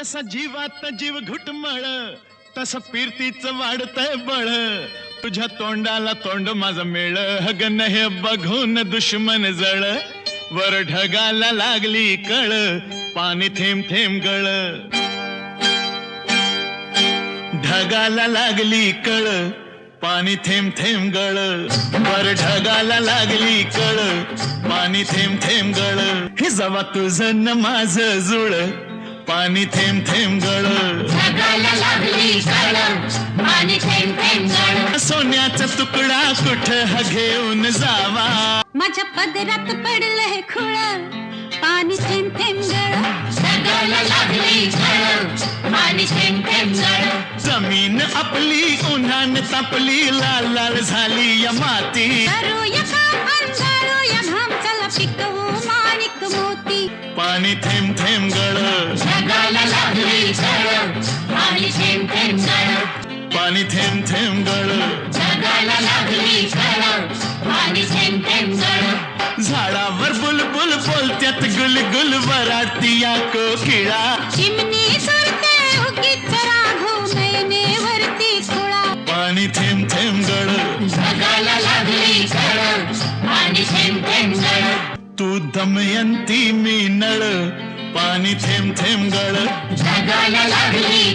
जसा जीवात जीव घुटमळ तस फिरतीच वाढतंय बळ. तुझ्या तोंडाला तोंड माझं मेळ हगन हे बघून दुश्मन जळ. वर ढगाला लागली कळ पाणी थेंब थेंब गळ. ढगाला लागली कळ पाणी थेंब थेंब गळ. वर ढगाला लागली कळ पाणी थेंब थेंब गळ. हे जवा तुझं न माझं जुळ. पाणी थेंब थेंब गळ ढगाला लागली कळ पाणी थेंब थेंब गळ सोन्याचा तुकडा कुठ हा घेऊन जावा? माझ्या पदरात पडलं हे खुळ. पाणी थेंब थेंब गळ ढगाला लागली कळ पाणी थेंब थेंब गळ ज़मीन आपली उन्हान तापली लाल लाल झाली या माती. करूया काम अंधारूया घाम चला पिकवू माणिक मोती. पाणी थेंब थेंब गळ पाणी थेंब थेंब गळ. ढगाला लागली पाणी थेंब थेंब गळ. झाडावर बुलबुल बोलत्यात गुलगुल वराती या कोकिळा. चिमणी सुरते उगीच राघू नयनेवरती खुळा. पाणी थेंब थेंब गळ. ढगाला लागली पाणी थेंब थेंब गळ. तू दमयंती मी नळ. पाणी थेंब थेंब गळ. ढगाला लागली